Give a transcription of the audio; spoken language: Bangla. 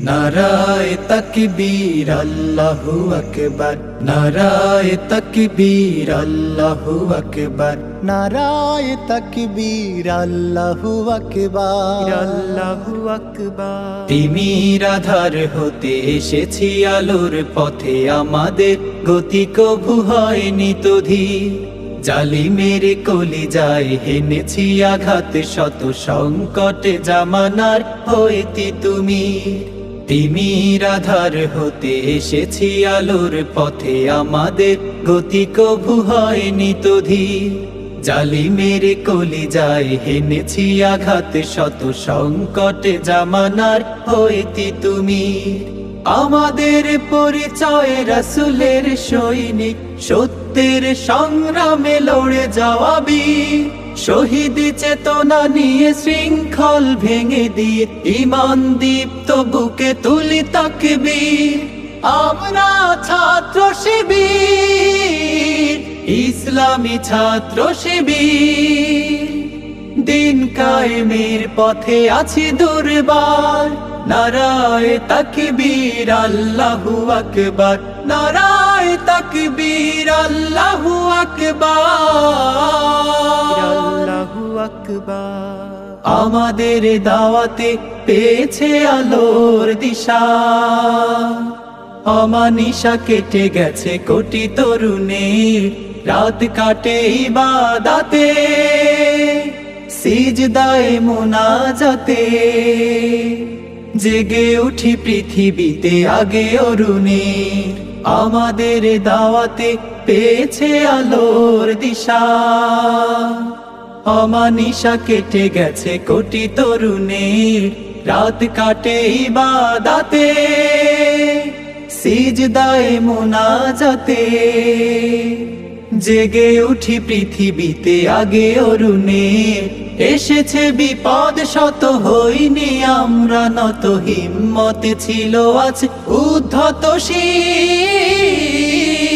নারায় তকবীর আল্লাহু আকবার। নারায় তকবীর আল্লাহু আকবার। নারায় তকবীর আল্লাহু আকবার। আল্লাহু আকবার। তিমির আধার হতে এসেছি আলোর পথে আমাদের গতি কভু হয়নি তো জালি মেরে কলি যায় হেনেছি আঘাত শত সংকটে জামানার হইতি তুমি। তিমির আধার হতে এসেছি আলোর পথে। আমাদের গতি কভু হয়নি তধি জালি মেরে কলি যায় হেনেছি আঘাত। শত সংকটে জামানার হইতি তুমি। আমাদের পরিচয় রাসুলের সৈনিক, সত্যের সংগ্রামে লড়ে যাওয়াবি শহীদ চেতনা নিয়ে শৃঙ্খল ভেঙে দিয়ে ইমান দীপ্ত বুকে তুলি তাকবীর। আমরা ছাত্র শিবির, ইসলামী ছাত্র শিবির। দিন কায়েমের পথে আছি দুর্বার। নারায় তাকবীর আল্লাহু আকবার। নারায় তাকবীর আল্লাহু আকবার। আল্লাহু আকবার। আমাদের দাওয়াতে পেয়েছে আলোর দিশা। অমানিসা কেটে গেছে কোটি তরুণের। রাত কাটে ইবাদাতে। সিজদায় মোনাজাতে। জেগে উঠি পৃথিবীতে আগে অরুণের আমাদের দাওয়াতে পেয়েছে আলোর দিশা। অমানিসা কেটে গেছে কোটি তরুণের রাত কাটে ইবাদাতে। সিজদায় মোনাজাতে। জেগে উঠি পৃথিবীতে আগে অরুণে। এসেছে বিপদ, শত হইনি, আমরা নত হিম্মত ছিল আজ উদ্ধত শীল